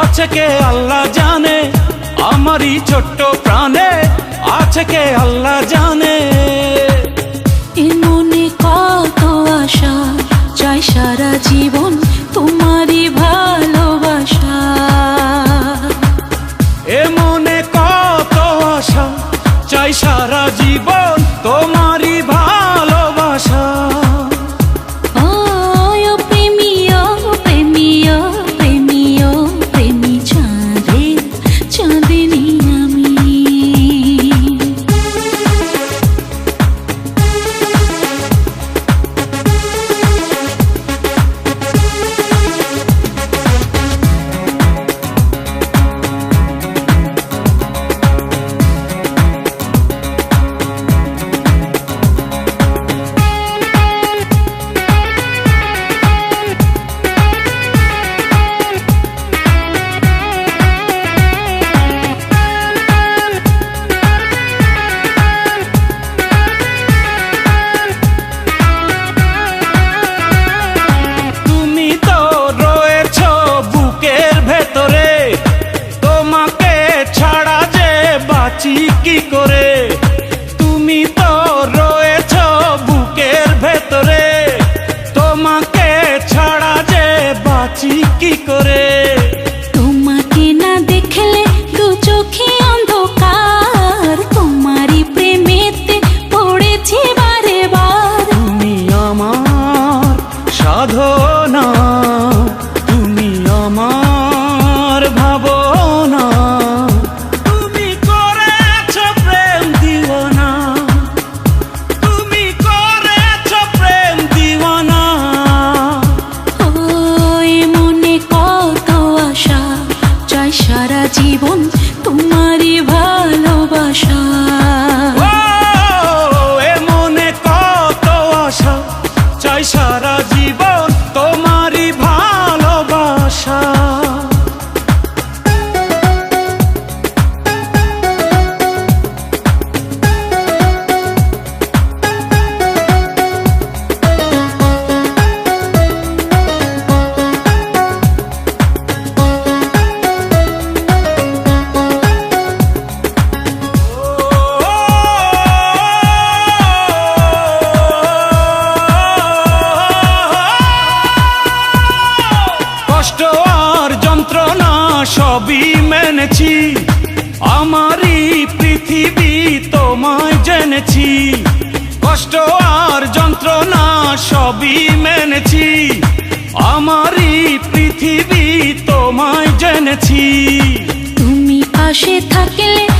আছে কে আল্লাহ জানে? আমারই ছোট্ট প্রাণে আছে কে আল্লাহ জানে? মনে কত আশা চাই সারা জীবন তোমারই ভালোবাসা। এ মনে কত আশা চাই সারা জীবন তোমারই বাঁচি কি করে? তুমি তো রয়েছ বুকের ভেতরে। তোমাকে ছাড়া যে বাঁচি কি করে? তোমাকে না দেখলে দু চোখে অন্ধকার। তোমারই প্রেমেতে পড়েছি বারে বার। তুমি আমার সাধনা। তুমি আমার জীবন সবই মেনেছি। আমারই পৃথিবী তোমায় জেনেছি। কষ্ট আর যন্ত্রণা সবই মেনেছি। আমারই পৃথিবী তোমায় জেনেছি। তুমি থাকলে